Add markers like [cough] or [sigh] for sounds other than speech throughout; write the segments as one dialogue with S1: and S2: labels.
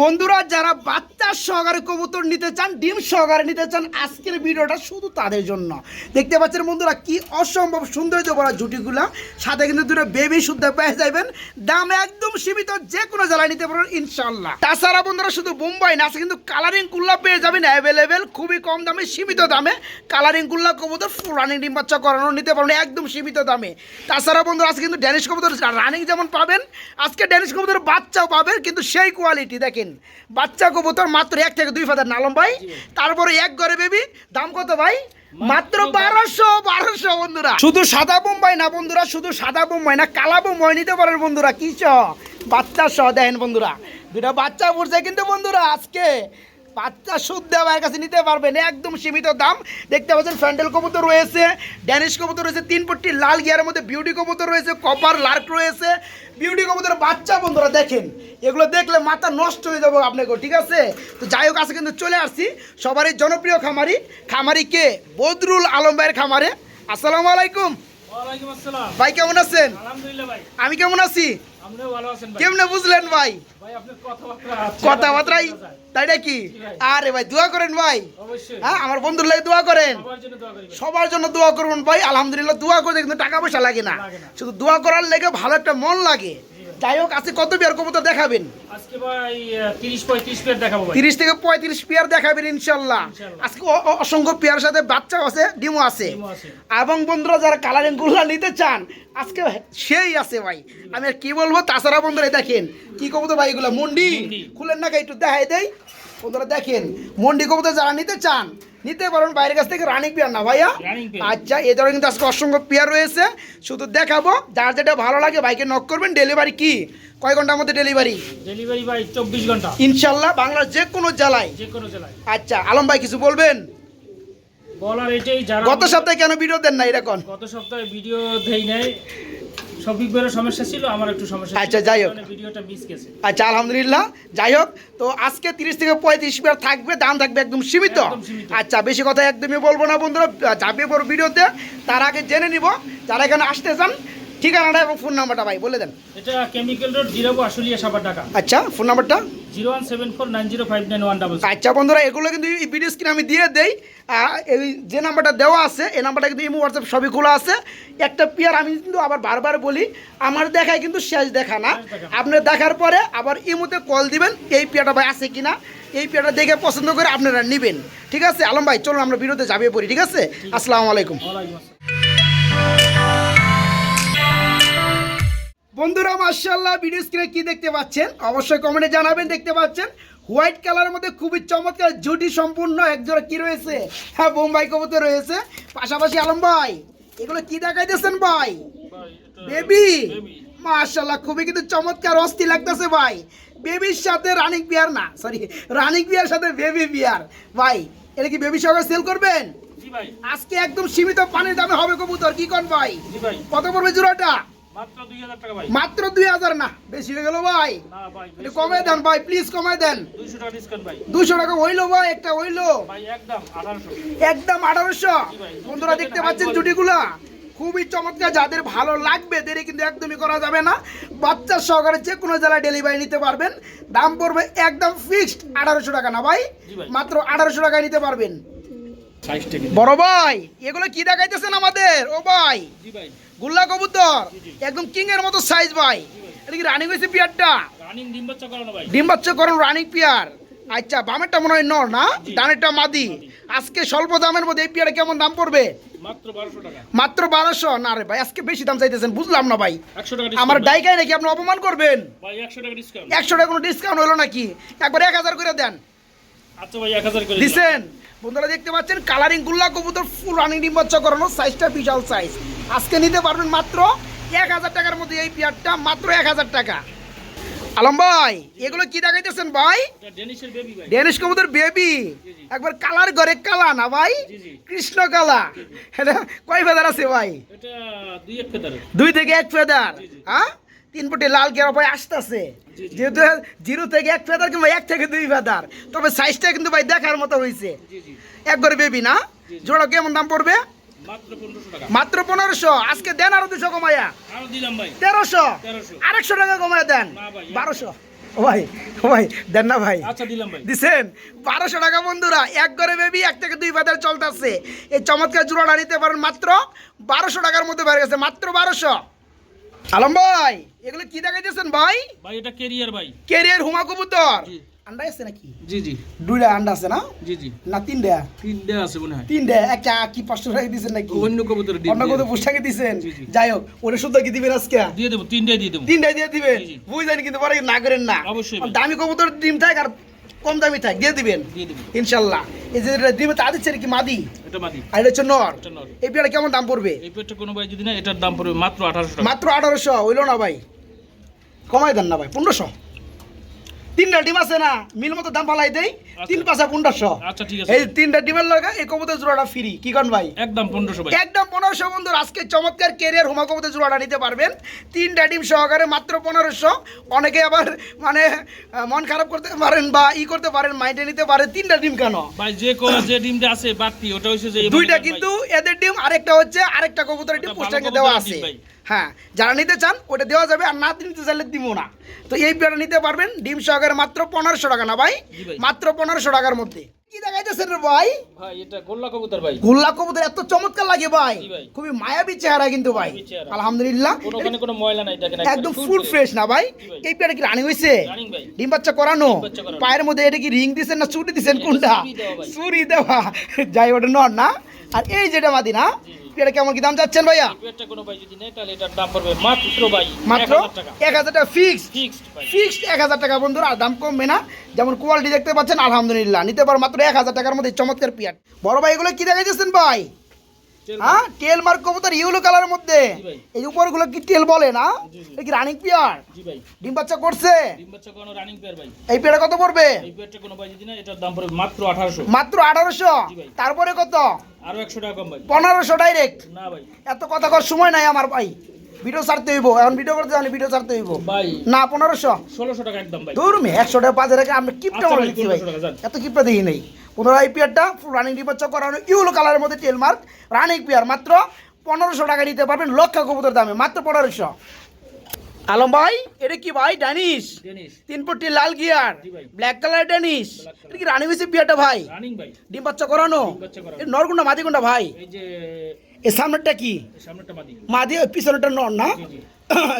S1: বন্ধুরা, যারা বাচ্চা সহকারে কবুতর নিতে চান, ডিম সহকারে নিতে চান, আজকের ভিডিওটা শুধু তাদের জন্য। দেখতে পাচ্ছেন বন্ধুরা, কি অসম্ভব সৌন্দর্য বড় জুটিগুলা। সাথে কিন্তু দুটো বেবি শুদ্ধ পেয়ে যাবেন দাম একদম সীমিত, যে কোনো জেলায় নিতে পারবেন ইনশাল্লাহ তাছাড়া বন্ধুরা, শুধু মুম্বাই না আছে কিন্তু কালারিং কুল্লা পেয়ে যাবেন অ্যাভেলেবেল খুবই কম দামে, সীমিত দামে। কালারিং কুল্লা কবুতর রানিং ডিম বাচ্চা করানো নিতে পারবেন, একদম সীমিত দামে। তাছাড়া বন্ধুরা, আজকে কিন্তু ড্যানিশ কবুতর রানিং যেমন পাবেন, আজকে ড্যানিশ কবুতর বাচ্চাও পাবেন কিন্তু সেই কোয়ালিটি দেখেন। বাচ্চা কবুতর মাত্র এক থেকে দুই ফাদার নালম ভাই। তারপরে এক ঘরে বেবি দাম কত ভাই? মাত্র বারোশো বারোশো বন্ধুরা। শুধু সাদা বোম্বাই না বন্ধুরা শুধু সাদা বোম্বাই না কালা বোম্বাই নিতে পারেন বন্ধুরা কি বাচ্চা সহ দেখেন বন্ধুরা। দুটা বাচ্চা পড়ছে কিন্তু বন্ধুরা আজকে বাচ্চা সুদ দেওয়ার কাছে নিতে পারবেন একদম সীমিত দাম। দেখতে পাচ্ছেন ফ্যান্ডেল কবুতর রয়েছে ড্যানিশ কবুতর রয়েছে তিন পট্টি লাল গিয়ারের মধ্যে বিউটি কবুতর রয়েছে কপার লার্ক রয়েছে। বিউটি কবুতর বাচ্চা বন্ধুরা দেখেন এগুলো দেখলে মাথা নষ্ট হয়ে যাব আপনাকে ঠিক আছে? তো যাই হোক আছে কিন্তু চলে আসছি সবারই জনপ্রিয় খামারি। খামারি কে? বদরুল আলম ভাইয়ের খামারে। আসসালামু আলাইকুম। ভাই কেমন আছেন? আমি কেমন আছি? কেমনে বুঝলেন ভাই?
S2: ভাই কথাবার্তা
S1: তাই নাকি? আরে ভাই দোয়া করেন ভাই। হ্যাঁ আমার বন্ধুর লাগে দোয়া করেন।
S2: সবার জন্য দোয়া করি
S1: করবেন ভাই। আলহামদুলিল্লাহ দোয়া করতে কিন্তু টাকা পয়সা লাগে না। শুধু দোয়া করার লেগে ভালো একটা মন লাগে। যাই হোক আজকে কত বিয়ার কবুতর দেখাবেন?
S2: আজকে ভাই পেয়ার দেখাবো ভাই।
S1: থেকে পঁয়ত্রিশ পেয়ার দেখাবেন। আজকে অসংখ্য পেয়ার সাথে বাচ্চা আছে ডিমও আছে।
S2: আছে।
S1: এবং বন্ধুরা যারা কালারিংগুলা নিতে চান আজকে সেই আছে ভাই। আমি আর কি বলব তাছাড়া বন্ধুরা দেখেন কি কবুতর ভাই এগুলো? মন্ডি।
S2: মন্ডি।
S1: খুলেন না একটু দেখাই দেই। বন্ধুরা দেখেন মন্ডি কবুতর যারা নিতে চান নিতে পারেন বাইরের কাছ থেকে রানিং পেয়ার না ভাইয়া। আচ্ছা এ ধরনের কিন্তু আজকে অসংখ্য পেয়ার রয়েছে। শুধু দেখাবো যার যেটা ভালো লাগে বাইকে নক করবেন। ডেলিভারি কি? কয় ঘণ্টার মধ্যে ডেলিভারি
S2: ডেলিভারি ভাই চব্বিশ ঘণ্টা।
S1: ইনশাল্লাহ বাংলার যে কোনো জেলায়।
S2: যে কোনো জেলায়।
S1: আচ্ছা আলম ভাই কিছু বলবেন?
S2: বলার এটাই যারা
S1: গত সপ্তাহে কেন ভিডিও দেন না এরকম?
S2: গত সপ্তাহে ভিডিও দেই নাই। সফিক ভাইয়ের সমস্যা ছিল আমার একটু সমস্যা
S1: আচ্ছা, যাই হোক।
S2: ভিডিওটা মিস গেছে।
S1: আচ্ছা আলহামদুলিল্লাহ। যাই হোক তো আজকে তিরিশ থেকে পঁয়ত্রিশ পেয়ার থাকবে দাম থাকবে একদম সীমিত।
S2: একদম সীমিত।
S1: আচ্ছা বেশি কথা একদমই বলব না বন্ধুরা যাবে পর ভিডিওতে তার আগে জেনে নিব যারা এখানে আসতে চান ঠিকানাটা এবং ফোন নাম্বারটা ভাই বলে দেন।
S2: এটা কেমিক্যাল রোড জিরাবো আশুলিয়া সাবার ঢাকা।
S1: আচ্ছা ফোন নাম্বারটা আচ্ছা বন্ধুরা এগুলো কিন্তু এই ভিডিও স্ক্রিনে আমি দিয়ে দেই। এই যে নাম্বারটা দেওয়া আছে এই নাম্বারটা কিন্তু ইমো হোয়াটসঅ্যাপ সবই খোলা আছে। একটা পেয়ার আমি কিন্তু আবার বারবার বলি আমার দেখায় কিন্তু শেষ দেখা না।
S2: শেষ দেখা। না।
S1: আপনি দেখার পরে আবার ইমোতে কল দিবেন এই পেয়ারটা ভাই আছে কিনা এই পেয়ারটা দেখে পছন্দ করে আপনারা নেবেন। ঠিক আছে? আলম ভাই চলুন আমরা বিরোধে যাবে পড়ি ঠিক আছে? আসসালামু আলাইকুম। বন্ধুরা মার্শাল্লাহ ভিডিও স্ক্রিনে কি দেখতে পাচ্ছেন? অবশ্যই কমেন্টে জানাবেন দেখতে পাচ্ছেন? হোয়াইট কালারের মধ্যে খুবই চমৎকার জুটি সম্পূর্ণ একজোড়া কি রয়েছে? হ্যাঁ বোম্বাই কবুতর রয়েছে। পাশাপাশি আলম ভাই এগুলো কি দেখাইতেছেন ভাই?
S2: ভাই,
S1: বেবি। মার্শাল্লাহ খুবই কিন্তু চমৎকার অস্থি লাগতেছে ভাই। বেবির সাথে রানিং বিয়ার না সরি রানিং বিয়ার সাথে বেবি বিয়ার ভাই এটা কি বেবি সহকারে সেল করবেন?
S2: ভাই।
S1: আজকে একদম সীমিত পানির দামে হবে কবুতর কি কোন ভাই?
S2: ভাই।
S1: কত পড়বে জোড়াটা?
S2: মাত্র দুই হাজার
S1: না বেশি হয়ে গেল ভাই। কমে দেন ভাই প্লিজ কমে দেন। দুশো টাকা হইল ভাই একটা হইল।
S2: একদম আঠারোশো।
S1: বন্ধুরা দেখতে পাচ্ছেন জুটিগুলা খুবই চমৎকার যাদের ভালো লাগবে দেরি কিন্তু একদমই করা যাবে না। বাচ্চা সহকারে যে কোনো জেলায় ডেলিভারি নিতে পারবেন। দাম পড়বে একদম ফিক্সড আঠারোশো টাকা না ভাই? মাত্র আঠারোশো টাকায় নিতে পারবেন। বড় ভাই এগুলো কি দেখাইতেছেন আমাদের? ও ভাই।
S2: জি ভাই।
S1: গুল্লা কবুতর। একদম কিং এর মতো সাইজ ভাই। এটা কি রানিং হয়েছে পিয়ারটা?
S2: রানিং ডিম বাচ্চা করানো ভাই।
S1: ডিম বাচ্চা করুন রানিং পিয়ার। আচ্ছা বামেরটা মনে হয় নর না? ডানেরটা মাদি। আজকে স্বল্প দামের মধ্যে এই পিয়ারে কেমন দাম পড়বে?
S2: মাত্র বারোশো টাকা।
S1: মাত্র বারোশো? না রে ভাই আজকে বেশি দাম চাইতেছেন বুঝলাম না ভাই। আমার ডাইকায় নাকি আপনি অপমান করবেন?
S2: একশো টাকা
S1: কোনো ডিসকাউন্ট হলো নাকি? একবার এক হাজার করে দেন।
S2: আচ্ছা করে
S1: বন্ধুরা দেখতে পাচ্ছেন কালারিং গুল্লা কবুতর ফুল রানিং ডিম বাচ্চা করানো সাইজটা বিশাল সাইজ আজকে নিতে পারবেন মাত্র এক হাজার টাকার মধ্যে এই পিয়ারটা মাত্র এক হাজার টাকা। আলম ভাই এগুলো কি দেখাইতেছেন ভাই? ডেনিশ কবুতর বেবি। একবার কালার ঘরে কালা না ভাই। কৃষ্ণ কালা। এটা কয় ফেদার আছে ভাই?
S2: দুই
S1: থেকে এক ফেদার। হ্যাঁ? তিন ফুটে লাল গেরা ভাই আসতেছে। যেহেতু জিরো থেকে এক ফেদার কিংবা এক থেকে দুই ফেদার তবে সাইজটা কিন্তু ভাই দেখার মতো হয়েছে
S2: জি
S1: বেবি না। জোড়া কেমন দাম পড়বে?
S2: মাত্র পনেরোশো
S1: আজকে দেন আরও দুশো কমাইয়া।
S2: ভাই।
S1: তেরোশো। আরেকশো টাকা কমায় দেন। বারোশো। ভাই ভাই দেন না ভাই।
S2: আচ্ছা
S1: দিছেন? বারোশো টাকা বন্ধুরা এক ঘরে বেবি এক থেকে দুই বাজার চলতেছে। এই চমৎকার জোড়াটা নিতে পারেন মাত্র বারোশো টাকার মধ্যে বেড়ে গেছে মাত্র বারোশো। আলম ভাই এগুলো কি দেখাইতেছেন ভাই?
S2: ভাই এটা কেরিয়ার ভাই।
S1: কেরিয়ার হুমা কবুতর। আন্ডা আছে নাকি?
S2: জি জি।
S1: দুইটা আন্ডা আছে না?
S2: জি জি।
S1: না তিনটা?
S2: তিনটে আছে মনে হয়।
S1: তিনটা? একটা কি পাঁচশো টাকা দিচ্ছেন নাকি?
S2: অন্য কবুতর
S1: পোশাকে। যাই হোক ওটা শুদ্ধ কি দিবেন আজকে?
S2: দিয়ে দেবো তিনটাই দিয়ে দেবো।
S1: তিনটাই দিয়ে দিবেন?
S2: জি, জি।
S1: বুঝলেন কিন্তু পরে না করেন না।
S2: অবশ্যই।
S1: দামি কবুতর ডিম থাক আর কম দামি থাক দিয়ে দিবেন। ইনশাল্লাহ। এই যে এটা তা দিচ্ছে কি মাদি?
S2: এটা মাদি।
S1: আর এটা হচ্ছে নর।
S2: এটা
S1: এই পেয়ারা কেমন দাম পড়বে?
S2: এই পেটটা কোনো ভাই যদি না এটার দাম পড়বে মাত্র আঠারোশো টাকা।
S1: মাত্র আঠারোশো হইল না ভাই। কমাই দেন না ভাই পনেরোশো। তিনটা ডিম আছে না মিল মতো দাম ফালাই দেই। তিন পাঁচা পনেরোশো।
S2: আচ্ছা ঠিক আছে।
S1: এই তিনটা ডিমের লগা এই কবুতর জোড়াটা ফ্রি কি কন ভাই?
S2: একদম পনেরোশো ভাই।
S1: একদম পনেরোশো বন্ধুর আজকে চমৎকার কেরিয়ার হোমা কবুতর জোড়াটা নিতে পারবেন। তিনটা ডিম সহকারে মাত্র পনেরোশো। অনেকে আবার মানে মন খারাপ করতে পারেন বা ই করতে পারেন মাইন্ডে নিতে পারেন তিনটা ডিম কেন?
S2: ভাই যে কো যে ডিমটা আছে বাড়তি ওটা হচ্ছে যে
S1: দুইটা কিন্তু এদের ডিম আরেকটা হচ্ছে আরেকটা কবুতরের ডিম পোস্টাকে দেওয়া আছে। হ্যাঁ যারা নিতে চান ওটা দেওয়া যাবে আর না নিতে চাইলে দিব না। তো এই পেয়ারা নিতে পারবেন ডিম সহকারে মাত্র পনেরোশো টাকা না ভাই? মাত্র পনেরোশো টাকার মধ্যে। কি দেখাইতেছেন রে ভাই?
S2: ভাই এটা গোল্লা কবুতর ভাই।
S1: গোল্লা কবুতর এত চমৎকার লাগে ভাই। খুবই মায়াবী চেহারা কিন্তু ভাই। আলহামদুলিল্লাহ।
S2: কোনো কোনো ময়লা নাই দেখেন
S1: একদম ফুল ফ্রেশ না ভাই? এই পেয়ারা কি রানিং
S2: ভাই।
S1: ডিম বাচ্চা করানো। পায়ের মধ্যে এটা কি রিং দিছেন না চুটি দিছেন কোনটা। চুরি দেওয়া যাই ওটা নর না? আর এই যেটা মাদি না?
S2: জি।
S1: কেমন কি দাম চাচ্ছেন ভাইয়া?
S2: এই কোনো ভাই যদি নেয় তাহলে এটার দাম পড়বে মাত্র ভাই
S1: মাত্র
S2: 1000 টাকা।
S1: এক হাজার টাকা ফিক্স
S2: ফিক্সড ভাই।
S1: ফিক্সড এক হাজার টাকা বন্ধুরা আর দাম কমবে না। যেমন কোয়ালিটি দেখতে পাচ্ছেন আলহামদুলিল্লাহ। নিতে পারো মাত্র এক হাজার টাকার মধ্যে চমৎকার পিয়ার। বড় ভাই এগুলো কি দেখাইতেছেন ভাই? হ্যাঁ? টেল মার্ক কবুতর ইউলো কালারের মধ্যে। এই উপরগুলো কি টেল বলে না। এটা কি রানিং পিয়ার?
S2: জি ভাই।
S1: ডিম বাচ্চা করছে?
S2: ডিম বাচ্চা কোনো রানিং পেয়ার ভাই।
S1: এই পেয়ারা কত পড়বে?
S2: এই পেটটা কোনো ভাই যদি না এটার দাম পড়বে মাত্র আঠারোশো।
S1: মাত্র আঠারোশো।
S2: জি ভাই।
S1: তারপরে কত?
S2: আরও একশো টাকা কম ভাই।
S1: পনেরোশো ডাইরেক্ট
S2: না ভাই।
S1: এত কথা কর সময় নাই আমার ভাই। ভিডিও ছাড়তে হইব এখন ভিডিও করতে জানি ভিডিও ছাড়তে হইব।
S2: ভাই।
S1: না পনেরোশো?
S2: ষোলোশো টাকা একদম ভাই।
S1: দূর মে টাকা পাঁচ টাকা আমরা কিপটা
S2: আচ্ছা
S1: মনে লিখছি ভাই।
S2: 1500 টাকা যান।
S1: এত কিপটা দেখি নেই। পনেরো আই পিয়ারটা ফুল রানিং ডিপাচ্চা করানো ইউলো কালারের মধ্যে টেল মার্ক রানিং পিয়ার মাত্র পনেরোশো টাকা নিতে পারবেন লক্ষ কবুতর দামে মাত্র পনেরোশো। আলম ভাই? এটা কি ভাই?
S2: ডেনিস?
S1: তিন পট্টি লাল গিয়ার। ব্ল্যাক কালার ডেনিশ এটা কি রানিং হয়েছে পিয়ারটা ভাই? ডিম বাচ্চা করানো। নরগুন্ডা মাদিগুন্ডা ভাই?
S2: এই
S1: সামনেরটা কি?
S2: মাদি
S1: পিছনেরটা নর না?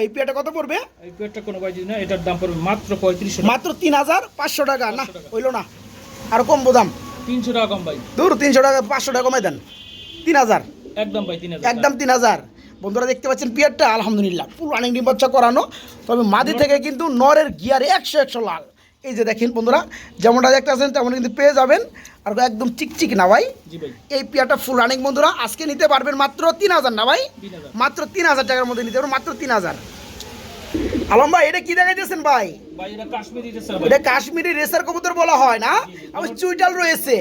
S1: এই পিয়ারটা কত পড়বে?
S2: এই পেটটা কোনো ভাই না এটার দাম পড়বে মাত্র পঁয়ত্রিশশো
S1: মাত্র তিন হাজার পাঁচশো টাকা না?
S2: 500
S1: হইল না। আর কম দাম।
S2: তিনশো টাকা কম ভাই।
S1: দূর তিনশো টাকা পাঁচশো টাকা কমাই দেন। তিন হাজার।
S2: একদম ভাই তিন হাজার।
S1: একদম তিন হাজার। বন্ধুরা দেখতে পাচ্ছেন পিয়ারটা আলহামদুলিল্লাহ পুরো রানিং ডিম বাচ্চা করানো। তবে মাদি থেকে কিন্তু নরের গিয়ারে একশো একশো লাল। এই যে দেখেন বন্ধুরা যেমনটা দেখতে আছেন তেমন কিন্তু পেয়ে যাবেন। আর একদম চিকচিক না ভাই। এই পিয়ারটা ফুল রানিং বন্ধুরা আজকে নিতে পারবেন মাত্র তিন হাজার না ভাই? মাত্র তিন হাজার টাকার মধ্যে নিতে পারবেন মাত্র তিন হাজার। আলম ভাই এটা কি দেখাইতেছেন ভাই?
S2: ভাই এটা কাশ্মীরি রেসার
S1: কবুতর বলা হয় না? আবার চুইটাল রয়েছে।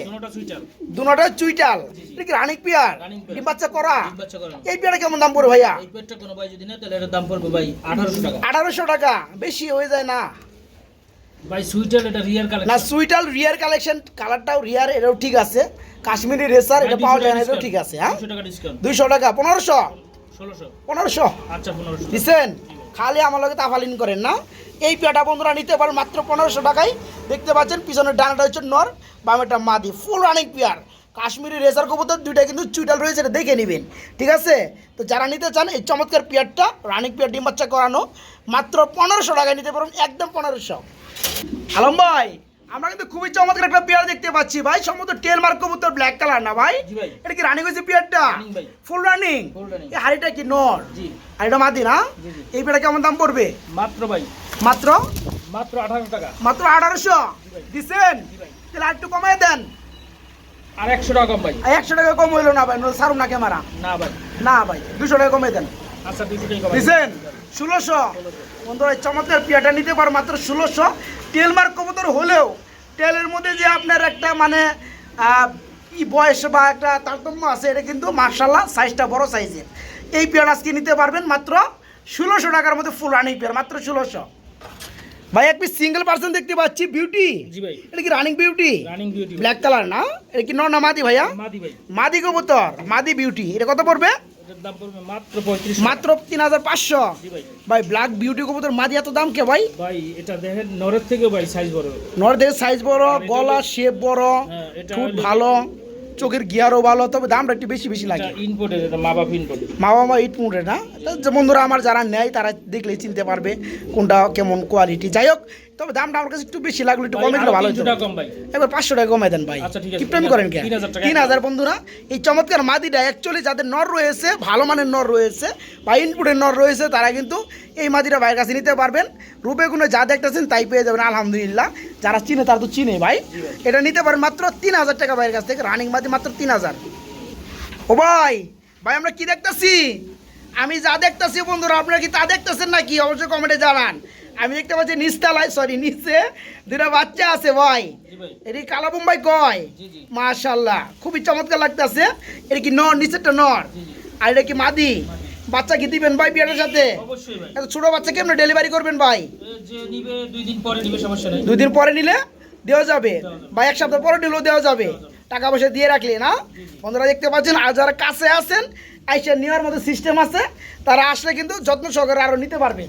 S1: দুনোটা চুইটাল। এটা কি রানিক পিয়ার। ডিম বাচ্চা করা? এই পিয়ারটা কেমন দাম পড়বে ভাইয়া?
S2: আঠারোশো টাকা।
S1: বেশি হয়ে যায় না।
S2: ভাই সুইটার এটা রিয়ার
S1: না সুইটাল রিয়ার কালেকশন কালারটাও রিয়ার এটাও ঠিক আছে। কাশ্মীরি রেসার এটা পাওয়া যায় না এটাও ঠিক আছে হ্যাঁ? দুইশো টাকা পনেরোশো। পনেরোশো।
S2: আচ্ছা পনেরোশো।
S1: দিচ্ছেন খালি আমার লগে তাফালিন করেন না। এই পেয়াটা বন্ধুরা নিতে পারেন মাত্র পনেরোশো টাকায়। দেখতে পাচ্ছেন, পিছনের ডানাটা হচ্ছে নর বামেটা মাদি ফুল রানিং পেয়ার। কাশ্মীরি রেজার কবুতর দুইটা কিন্তু চুইটাল রয়েছে, এটা দেখে নেবেন। ঠিক আছে? তো যারা নিতে চান, এই চমৎকার পেয়ারটা রানিং পেয়ার, ডিম বাচ্চা করানো, মাত্র পনেরোশো টাকায় নিতে পারেন একদম পনেরোশো। আলম ভাই আমরা কিন্তু খুবই চমৎকার একটা পেয়ার দেখতে পাচ্ছি ভাই। সম্ভবত টেল মার্ক কবুতর ব্ল্যাক কালার না ভাই। এটা কি রানিং হয়েছে পেয়ারটা? Full running. এই হাড়িটা কি নর?
S2: জি।
S1: হাড়িটা মাদি না। এই পেয়ারটা কেমন দাম পড়বে?
S2: মাত্র ভাই।
S1: মাত্র?
S2: মাত্র আঠারোশো টাকা।
S1: মাত্র আঠারোশো?
S2: জি
S1: তাহলে আর একটু কমাই দেন।
S2: আর একশো টাকা কম ভাই।
S1: একশো টাকা কম হইল না ভাই সারুন না ক্যামেরা।
S2: না ভাই।
S1: না ভাই দুশো টাকা কমে দেন।
S2: আচ্ছা
S1: দিচ্ছেন ষোলোশো। বন্ধুরা চমৎকার পিয়াটা নিতে পারো মাত্র ষোলোশো। তেল মার্ক কবুতর হলেও তেলের মধ্যে যে আপনার একটা মানে ই বয়স বা একটা তারতম্য আছে এটা কিন্তু মার্শাল্লাহ সাইজটা বড় সাইজের এই পেয়ার আজকে নিতে পারবেন মাত্র ষোলোশো টাকার মধ্যে ফুল রানিং পেয়ার মাত্র ষোলোশো। ভাই এক পিস সিঙ্গেল পার্সন দেখতে পাচ্ছি বিউটি এটা কি রানিং বিউটি ব্ল্যাক কালার না? এটা কি নর না মাদি ভাইয়া?
S2: মাদি ভাই।
S1: মাদি কবুতর মাদি বিউটি এটা কত পড়বে?
S2: এটার দাম পড়বে মাত্র
S1: তিন হাজার পাঁচশো।
S2: জি ভাই।
S1: ভাই ব্ল্যাক বিউটি কবুতর মাদি এত দাম কে ভাই?
S2: ভাই এটা দেখেন নরের থেকে ভাই সাইজ বড়।
S1: সাইজ বড় গলা শেপ বড়
S2: হ্যাঁ,
S1: ঠোঁট ভালো চোখের গিয়ারও ভালো তবে দামটা একটু বেশি বেশি লাগে।
S2: এটা মা
S1: বাবা না? বন্ধুরা আমার যারা নেয় তারা দেখলে চিনতে পারবে কোনটা কেমন কোয়ালিটি যাই হোক তবে দামটা আমার কাছে একটু বেশি লাগল একটু কমে দিলে ভালো হতো। এবার পাঁচশো টাকা কমাই দেন ভাই।
S2: আচ্ছা, ঠিক
S1: করেন কে?
S2: তিন হাজার টাকা।
S1: তিন হাজার বন্ধুরা এই চমৎকার মাদিটা অ্যাকচুয়ালি যাদের নর রয়েছে ভালো মানের নর রয়েছে বা ইনপুটের নর রয়েছে তারা কিন্তু এই মাদিটা ভাইয়ের কাছে নিতে পারবেন। রূপে গুণে যা দেখতেছেন তাই পেয়ে যাবেন আলহামদুলিল্লাহ। যারা চিনে তারা তো চিনে ভাই। এটা নিতে পারেন মাত্র তিন হাজার টাকা ভাইয়ের কাছ থেকে রানিং মাদি মাত্র তিন হাজার। ও ভাই ভাই আমরা কি দেখতাছি? আমি যা দেখতাছি বন্ধুরা আপনারা কি তা দেখতেছেন নাকি? অবশ্যই কমেন্টে জানান। আমি দেখতে পাচ্ছি নিচতলায় সরি নিচে দুটা বাচ্চা আছে ভাই।
S2: ভাই।
S1: এটি কালা বোম্বাই কয়? মাশাল্লাহ খুবই চমৎকার লাগতেছে। এটা কি নর নিচেরটা নর? আর এটা কি মাদি? বাচ্চা কি দিবেন ভাই বিয়েটার সাথে? ছোট বাচ্চা কেমন ডেলিভারি করবেন ভাই?
S2: দুই দিন পরে
S1: দুই দিন নিলে দেওয়া যাবে। বা এক সপ্তাহ পরে নিলেও দেওয়া যাবে। টাকা পয়সা দিয়ে রাখলে না? বন্ধুরা দেখতে পাচ্ছেন আর যারা কাছে আছেন আইসা নেওয়ার মতো সিস্টেম আছে তারা আসলে কিন্তু যত্ন সহকারে আরও নিতে পারবে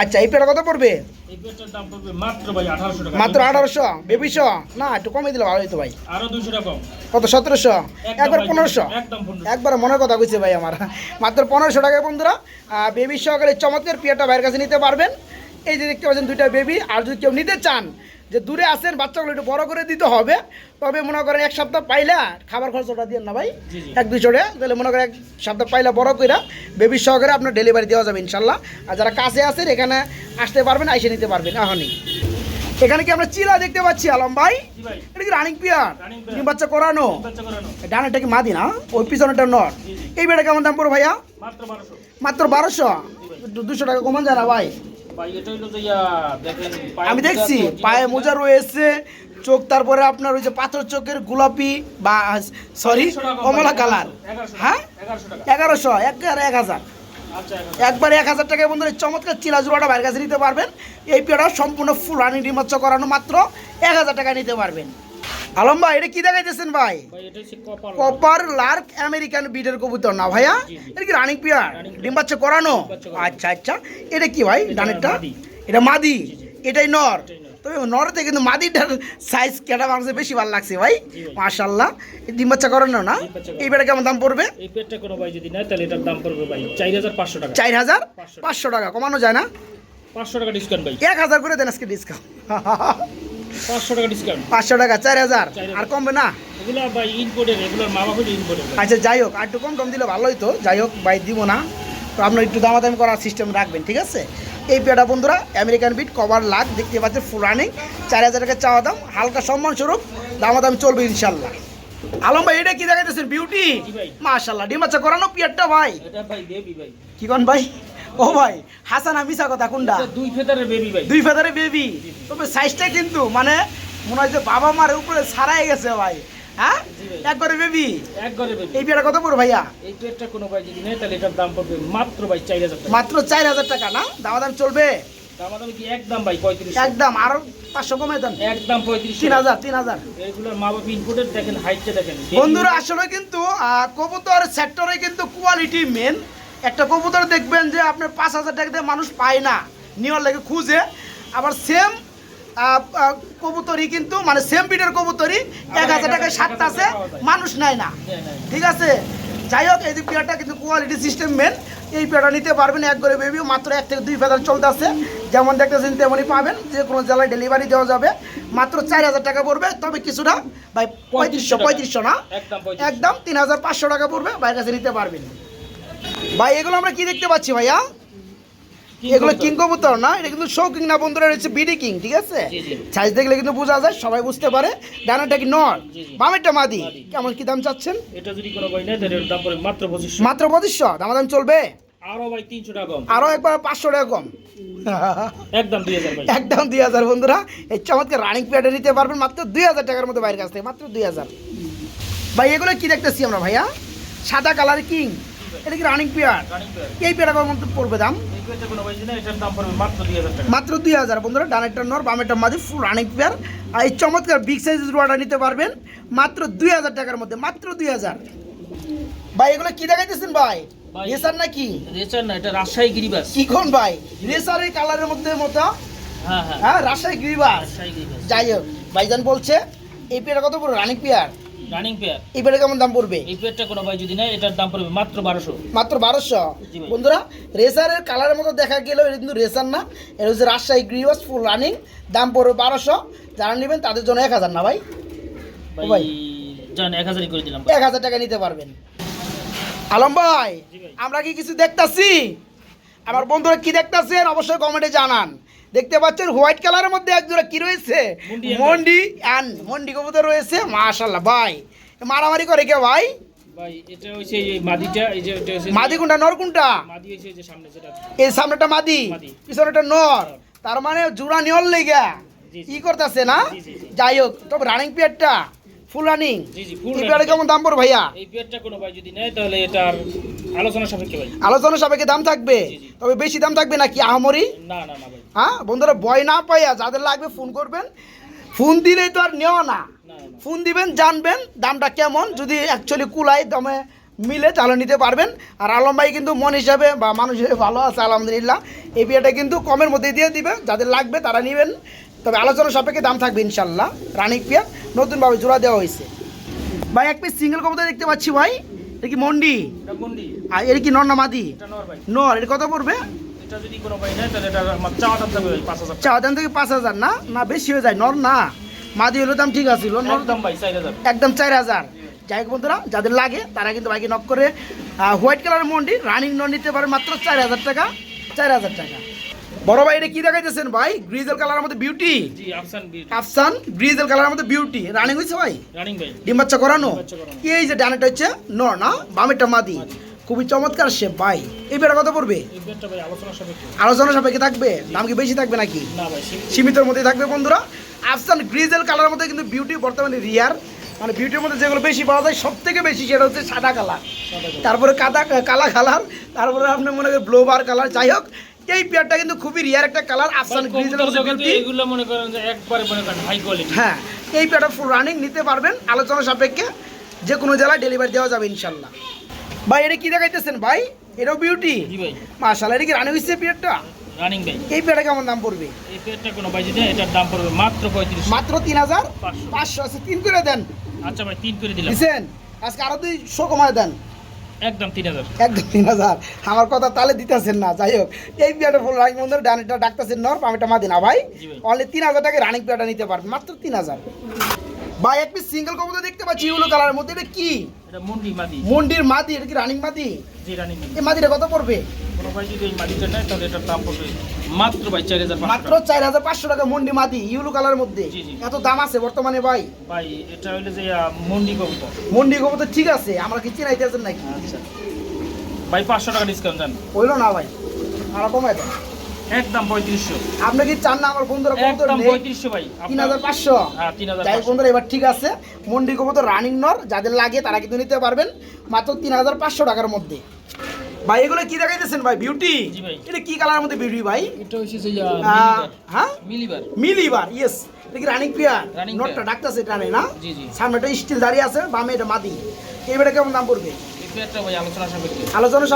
S1: আচ্ছা এই পেটা কত পড়বে?
S2: মাত্র আঠারোশো
S1: বেবিশো না একটু কমে দিলে ভালো হতো ভাই। কত সতেরোশো? একবার পনেরোশো?
S2: পনেরোশো।
S1: একবার মনের কথা কইছে ভাই আমার। মাত্র পনেরোশো টাকায় বন্ধুরা বেবি সহকারে চমৎকার পিয়াটা ভাইয়ের কাছে নিতে পারবেন। এই যে দেখতে পাচ্ছেন দুইটা বেবি আর যদি কেউ নিতে চান যে দূরে আসেন বাচ্চাগুলো একটু বড় করে দিতে হবে। তবে মনে করেন এক সপ্তাহ পাইলা খাবার খরচটা দিয়ে না ভাই। এক দুইশো টাকা তাহলে মনে করেন এক সপ্তাহ পাইলা বড় করে বেবি সহকারে আপনার ডেলিভারি দেওয়া যাবে ইনশাল্লাহ। আর যারা কাছে আছেন এখানে আসতে পারবেন আইসে নিতে পারবেন এখনই এখানে কি আমরা চিলা দেখতে পাচ্ছি আলম ভাই? এটা কি রানিং পিয়ার ডিম বাচ্চা করানো? ডানাটা কি মাদি না? ওই পিছনেটা নট। এই বেটা কেমন দাম পড়ো ভাইয়া?
S2: মাত্র বারোশো।
S1: মাত্র বারোশো? দুশো টাকা কমান যায় না ভাই। আমি দেখছি পায়ে মোজা রয়েছে চোখ তারপরে আপনার ওই যে পাথর চোখের গোলাপি বা সরি কমলা কালার। হ্যাঁ?
S2: এগারোশো
S1: একবারে এক হাজার।
S2: একবারে এক হাজার।
S1: একবার এক হাজার টাকায় বন্ধুরা চমৎকার চিলা জোড়াটা বাইরের কাছে নিতে পারবেন। এই পেয়েটা সম্পূর্ণ ফুল রানি ডিমাচ্ছ করানো মাত্র এক হাজার টাকা নিতে পারবেন। আলম ভাই এটা কি দেখাইতেছেন ভাই? কপার লার্ক আমেরিকান বিডের কবুতর না ভাইয়া। এটা কি রানিং পিয়ার ডিম বাচ্চা করানো? আচ্ছা আচ্ছা। এটা কি ভাই ডানেরটা? এটা মাদি। এটাই নর। তবে নরতে কিন্তু মাদিটার সাইজ কেটা মানুষের বেশি ভালো লাগছে ভাই। মাশাল্লাহ ডিম বাচ্চা করানো না। এই বেটা কেমন দাম পড়বে?
S2: এই পেটটা কোনো ভাই যদি নেয় তাহলে এটার দাম পড়বে ভাই চার হাজার পাঁচশো টাকা।
S1: চার হাজার।
S2: পাঁচশো
S1: টাকা। কমানো যায় না?
S2: পাঁচশো টাকা ডিসকাউন্ট ভাই।
S1: এক হাজার করে দেন আজকে ডিসকাউন্ট [laughs]
S2: পাঁচশো টাকা ডিসকাউন্ট
S1: পাঁচশো টাকা চার হাজার। আর কমবে না?
S2: এগুলো ভাই ইনপোর্টের এগুলোর মা বাবা ইনপোর্টের
S1: আচ্ছা যাই হোক আর একটু কম কম দিলে ভালোই তো। যাই হোক ভাই দিব না। তো আপনার একটু দামাদামি করার সিস্টেম রাখবেন ঠিক আছে? এই পেয়াটা বন্ধুরা আমেরিকান বিট কভার লাখ দেখতে পাচ্ছেন ফুল রানিং চার হাজার টাকা চাওয়া দাম হালকা সম্মান স্বরূপ দামাদামি চলবে ইনশাল্লাহ। আলম ভাই এটা কি দেখাইতেছেন? বিউটি মাশাল্লাহ ডিম বাচ্চা করানো পিয়ারটা ভাই। কি কন ভাই? ও ভাই হাসানা মিশা কথা কোনটা?
S2: দুই ফেদারের বেবি ভাই।
S1: দুই ফেদারে বেবি তবে সাইজটা কিন্তু মানে মনে হয় যে বাবা মার উপরে ছাড়াই গেছে ভাই। হ্যাঁ?
S2: ভাই।
S1: বেবি
S2: এক ঘরে বেবি
S1: এই পেয়ারা কত পড়ো ভাইয়া?
S2: এই পেটটা কোনো ভাই যদি নেয় তাহলে এটার দাম পড়বে মাত্র ভাই চার হাজার টাকা।
S1: মাত্র চার হাজার টাকা না? দামাদাম চলবে?
S2: কি একদম ভাই পঁয়ত্রিশ
S1: একদম আরও পাঁচশো দেন।
S2: একদম পঁয়ত্রিশ
S1: তিন হাজার তিন হাজার।
S2: এগুলোর মা দেখেন হাইটটা দেখেন।
S1: বন্ধুরা আসলে কিন্তু কবুতর সেক্টরে কিন্তু কোয়ালিটি মেন একটা কবুতর দেখবেন যে আপনার পাঁচ হাজার টাকা দিয়ে মানুষ পায় না নেওয়ার লাগে খুঁজে। আবার সেম কবুতরই কিন্তু মানে সেম বিটের কবুতরই এক হাজার টাকায় সাতটা আছে মানুষ নেয় না।
S2: হ্যাঁ, হ্যাঁ।
S1: ঠিক আছে? যাই হোক এই পেয়ারটা কিন্তু কোয়ালিটি সিস্টেম মেন এই পেয়ারটা নিতে পারবেন এক করে বেবি মাত্র এক থেকে দুই ফেদার চলতে আছে। যেমন দেখতেছেন তেমনই পাবেন যে কোনো জেলায় ডেলিভারি দেওয়া যাবে। মাত্র চার হাজার টাকা পড়বে তবে কিছুটা ভাই পঁয়ত্রিশশো পঁয়ত্রিশশো না?
S2: একদম
S1: তিন হাজার পাঁচশো টাকা পড়বে বাইরের কাছে নিতে পারবেন। ভাই এগুলো আমরা কি দেখতে পাচ্ছি ভাইয়া? এগুলো কিং কবুতর না এটা কিন্তু শো কিং না বন্ধুরা রয়েছে বিডি কিং ঠিক আছে। সাইজ দেখলে কিন্তু বোঝা যায় সবাই বুঝতে পারে। ডানাটা কি নর। বামেরটা মাদি। কেমন কি দাম চাচ্ছেন?
S2: এটা যদি কোনো ভাই নেয় দাম পড়বে মাত্র পঁচিশশো।
S1: মাত্র পঁচিশশো? দামাদাম চলবে?
S2: আরও ভাই তিনশো টাকা কম।
S1: আরও একবার পাঁচশো টাকা কম।
S2: একদম দুই হাজার ভাই।
S1: একদম দুই হাজার বন্ধুরা। এই চমৎকার রানিং প্যাডে নিতে পারবেন মাত্র দুই হাজার টাকার মধ্যে বাইরের কাছ থেকে মাত্র দুই হাজার। ভাই এগুলো কি দেখতেছি আমরা ভাইয়া? সাদা কালার কিং এটা কি রানিং পেয়ার
S2: পেয়ার
S1: এই পেয়ারটার মধ্যে পড়বে দাম?
S2: এই মাত্র দুই হাজার
S1: বন্ধুরা ডানেরটা নর বামেরটা মাঝে ফুল রানিং পেয়ার আর এই চমৎকার বিগ সাইজের রোয়াটা নিতে পারবেন মাত্র দুই হাজার টাকার মধ্যে মাত্র দুই হাজার। ভাই এগুলো কি দেখাইতেছেন ভাই? রেসার নাকি?
S2: রেচার না এটা রাজশাহী গিরিবাস।
S1: কি কোন ভাই? রেসারের কালারের মধ্যে মতো?
S2: হ্যাঁ হ্যাঁ।
S1: হ্যাঁ রাজশাহী গ্রিবাস। যাই হোক ভাইজান বলছে এই পেয়ারটা কত পড়বে? রানিং পেয়ার
S2: রানিং পেয়ার
S1: এই পেয়ারটা কেমন দাম পড়বে?
S2: এই পেয়ারটা কোনো ভাই যদি নেয় এটার দাম পড়বে মাত্র বারোশো।
S1: মাত্র বারোশো? বন্ধুরা রেসারের কালারের মতো দেখা গেলেও এটা কিন্তু রেসার না। এটা হচ্ছে রাজশাহী গ্রিবাস ফুল রানিং দাম পড়বে বারোশো। যারা নেবেন তাদের জন্য এক হাজার না ভাই? ভাই।
S2: জান এক হাজারই করে দিলাম।
S1: এক হাজার টাকা নিতে পারবেন। আলম ভাই
S2: ভাই।
S1: আমরা কি কিছু দেখতাছি? আমার বন্ধুরা কি দেখতাছেন? অবশ্যই কমেন্টে জানান। দেখতে পাচ্ছেন হোয়াইট কালারের মধ্যে এক জোড়া কি রয়েছে?
S2: মুন্ডি and
S1: মন্ডি কবুতর রয়েছে মাশাল্লাহ ভাই। মারামারি করে কে ভাই? মাদি কোনটা নর কোনটা?
S2: এই
S1: সামনেটা মাদি। পিছনেটা নর। তার মানে জোড়া নিয়র লেগা। কি করতেছে না। যাই হোক তবে রানিং পিরিয়ডটা ফুল রানিং
S2: জি জি ফুল
S1: এই পিরিয়ডে কেমন দাম পড়বে ভাইয়া?
S2: এই পেয়ারটা কোনো ভাই যদি নেয় তাহলে এটার আলোচনা সাপেক্ষে ভাই।
S1: আলোচনা সাপেক্ষে দাম থাকবে। তবে বেশি দাম থাকবে নাকি আহামরি?
S2: না না না ভাই।
S1: হ্যাঁ বন্ধুরা ভয় না পাইয়া যাদের লাগবে ফোন করবেন। ফোন দিলেই তো আর নেওয়া না। ফোন দিবেন জানবেন দামটা কেমন। যদি অ্যাকচুয়ালি কুলাই দামে মিলে তাহলে নিতে পারবেন। আর আলম ভাই কিন্তু মন হিসাবে বা মানুষ হিসেবে ভালো আছে আলহামদুলিল্লাহ। এই বিয়েটা কিন্তু কমের মধ্যে দিয়ে দিবে। যাদের লাগবে তারা নেবেন। তবে আলোচনা সাপেক্ষে দাম থাকবে ইনশাল্লাহ রানিক পিয়া নতুনভাবে জোড়া দেওয়া হয়েছে। ভাই এক পিস সিঙ্গেল কবুতর দেখতে পাচ্ছি ভাই। এটা কি মন্ডি?
S2: এটা
S1: আর এর কি নর না মাদি?
S2: নর
S1: এর কত পড়বে?
S2: এটা এটা চাওয়া দাম
S1: থেকে পাঁচ হাজার না? না বেশি হয়ে যায় নর না। মাদি হলে দাম ঠিক আছে নর
S2: একদম চার হাজার।
S1: যাই বন্ধুরা যাদের লাগে তারা কিন্তু বাইকে নক করে হোয়াইট কালার মন্ডি রানিং নন নিতে পারে মাত্র চার হাজার টাকা চার হাজার টাকা। বড় ভাই এটা কি দেখাইতেছেন ভাই? গ্রিজেল কালারের মধ্যে বিউটি
S2: জি আফসান বিট
S1: আফসান গ্রিজেল কালারের মধ্যে বিউটি রানিং হয়েছে ভাই?
S2: রানিং ভাই।
S1: ডিম বাচ্চা করানো? এই যে ডানেটা হচ্ছে নর না বামেরটা মাদি। খুবই চমৎকার শেপ ভাই। এই বেড়া কত পড়বে?
S2: আলোচনা সাপেক্ষে।
S1: থাকবে? দাম কি বেশি থাকবে নাকি?
S2: না ভাই সীমিত।
S1: মধ্যে থাকবে বন্ধুরা। আফসান গ্রিজেল কালারের মধ্যে কিন্তু বিউটি বর্তমানে রিয়ার মানে বিউটির মধ্যে যেগুলো বেশি পাওয়া যায় সব থেকে বেশি সেটা হচ্ছে সাদা কালার তারপরে কাদা কালা কালার তারপরে আপনি মনে করেন ব্লোবার কালার যাই হোক এই পেয়ারটা কিন্তু খুবই রিয়ার একটা কালার আফসান
S2: এগুলো মনে করেন যে একবারে মনে করেন হাই কোয়ালিটি
S1: হ্যাঁ এই পেয়ারটা ফুল রানিং নিতে পারবেন আলোচনা সাপেক্ষে যে কোনো জেলায় ডেলিভারি দেওয়া যাবে ইনশাল্লাহ। ভাই এটা কি দেখাইতেছেন ভাই? এটাও বিউটি
S2: জি ভাই।
S1: মাশাল্লাহ এটা কি রানিং হচ্ছে পেয়ারটা
S2: রানিং ভাই।
S1: এই পেয়ারটা কেমন দাম পড়বে?
S2: এই পেয়ারটা কোনো ভাই যদি এটার দাম পড়বে মাত্র পঁয়ত্রিশ
S1: মাত্র তিন হাজার
S2: পাঁচশো।
S1: পাঁচশো আছে তিন করে দেন।
S2: আচ্ছা ভাই তিন করে দিলাম।
S1: দিছেন? আজকে আরও দুই শো কমায় দেন।
S2: একদম তিন হাজার।
S1: একদম তিন হাজার। আমার কথা তাহলে দিতেছেন না যাই হোক। এই বিয়াটা ফুল রানিং বন্ধুর ডানিটা ডাকতেছেন নর পামিটা মা
S2: দিনা ভাই।
S1: অনলি তিন হাজার টাকা রানিং পিয়াটা নিতে পারবেন মাত্র তিন হাজার। ভাই এক পিস সিঙ্গেল কবুতর দেখতে পাচ্ছি ইউলো কালারের মধ্যে। এটা কি?
S2: এটা মুন্ডি মাদি।
S1: মন্ডির মাদি এটা কি রানিং মাদি?
S2: জি রানিং
S1: এই মাদিটা কত পড়বে?
S2: কোনো ভাই যদি এই মাদিটা নেয় তাহলে এটার দাম পড়বে মাত্র ভাই চার হাজার
S1: মাত্র চার হাজার পাঁচশো টাকা মন্ডি মাদি ইউলো কালারের মধ্যে। এত দাম আছে বর্তমানে ভাই?
S2: ভাই এটা হইলে যে আহ, মন্ডি কবুতর।
S1: মন্ডি কবুতর ঠিক আছে আমরা কি চিনাইতেছেন নাকি?
S2: আচ্ছা। ভাই পাঁচশো টাকা ডিসকাউন্ট দেন।
S1: হইল না ভাই আর কমায় দেন।
S2: একদম পঁয়ত্রিশশো।
S1: আপনি কি চান না আমার বন্ধুরা
S2: একদম পঁয়ত্রিশশো ভাই
S1: তিন হাজার পাঁচশো।
S2: হ্যাঁ তিন হাজার।
S1: বন্ধুরা এবার ঠিক আছে। মন্ডি কবুতর রানিং নর যাদের লাগে তারা কিন্তু নিতে পারবেন। মাত্র তিন হাজার পাঁচশো টাকার মধ্যে। ভাই এগুলো কি দেখাইতেছেন ভাই? বিউটি এটা কি কালারের মধ্যে বিউটি ভাই?
S2: এটা হচ্ছে যে
S1: হ্যাঁ?
S2: মিলিবার।
S1: মিলিবার ইয়েস এটা কি রানিং পিয়ার নটটা ডাকতেছে টানে না?
S2: জি জি।
S1: সামনেটা স্টিল দাঁড়িয়ে আছে বামে এটা মাদি। এইবারে কেমন দাম পড়বে?
S2: আলোচনা সাপেক্ষে।
S1: আলোচনা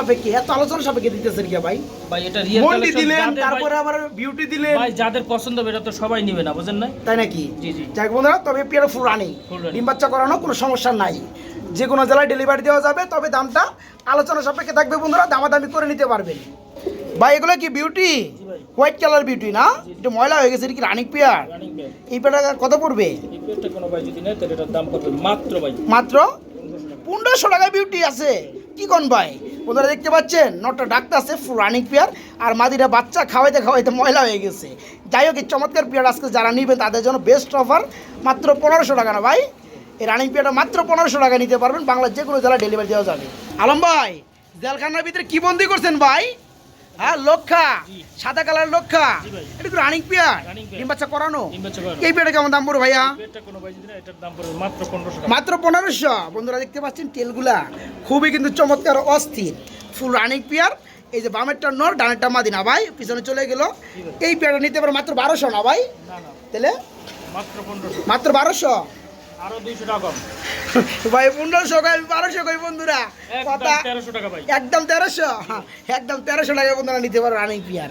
S1: এত আলোচনা সাপেক্ষে দিতেছেন কি ভাই?
S2: ভাই এটা রিয়েল
S1: মন্ডি দিলেন তারপরে আবার বিউটি দিলেন।
S2: ভাই যাদের পছন্দ হবে এটা তো সবাই নিবে না বুঝেন না
S1: তাই নাকি?
S2: জি জি।
S1: যাই বন্ধুরা তবে পিয়ার ফুল রানিং। ডিম বাচ্চা করানো কোনো সমস্যা নাই। যে কোনো জেলায় ডেলিভারি দেওয়া যাবে তবে দামটা আলোচনা সাপেক্ষে থাকবে বন্ধুরা দামাদামি করে নিতে পারবেন। ভাই এগুলো কি বিউটি হোয়াইট কালার বিউটি না? এটা ময়লা হয়ে গেছে এটা কি রানিং পেয়ার এই পেয়ারটা কত পড়বে?
S2: এই পেয়ারটা কোনো ভাই যদি নেয় তাহলে এটার দাম পড়বে মাত্র ভাই।
S1: মাত্র পনেরোশো টাকায় বিউটি আছে। কি কোন ভাই? ওনারা দেখতে পাচ্ছেন নটা ডাক্তার আছে রানিং পেয়ার আর মাদিরা বাচ্চা খাওয়াইতে খাওয়াইতে ময়লা হয়ে গেছে। যাই হোক, এই চমৎকার পেয়ার আজকে যারা নিবেন তাদের জন্য বেস্ট অফার মাত্র পনেরোশো টাকা না ভাই? এই রানিং পেয়ারটা মাত্র পনেরোশো টাকা নিতে পারবেন, বাংলার যে কোনো জেলা ডেলিভারি দেওয়া যাবে। আলম ভাই, জেলখানার ভিতরে কী বন্দি করছেন ভাই? হ্যাঁ লক্ষা। সাদা কালার লক্ষা। এটা কি রানিং পেয়ার ডিম বাচ্চা করানো। এই পেয়ারটা কেমন দাম পড়বে ভাইয়া?
S2: মাত্র পনেরোশো
S1: বন্ধুরা দেখতে পাচ্ছেন তেলগুলা খুবই কিন্তু চমৎকার অস্থির। ফুল রানিং পেয়ার এই যে বামেরটা নর ডানেরটা মাদিনা। ভাই পিছনে চলে গেল। এই পেয়ারটা নিতে পারে মাত্র বারোশো না ভাই?
S2: না না।
S1: তাহলে?
S2: মাত্র
S1: বারোশো?
S2: আরও দুইশো টাকা কম।
S1: ভাই পনেরোশো কই বারোশো কই বন্ধুরা?
S2: একদম
S1: কথা?
S2: তেরোশো টাকা ভাই।
S1: একদম তেরোশো? একদম তেরোশো টাকা বন্ধুরা নিতে পারো রানিং পিয়ার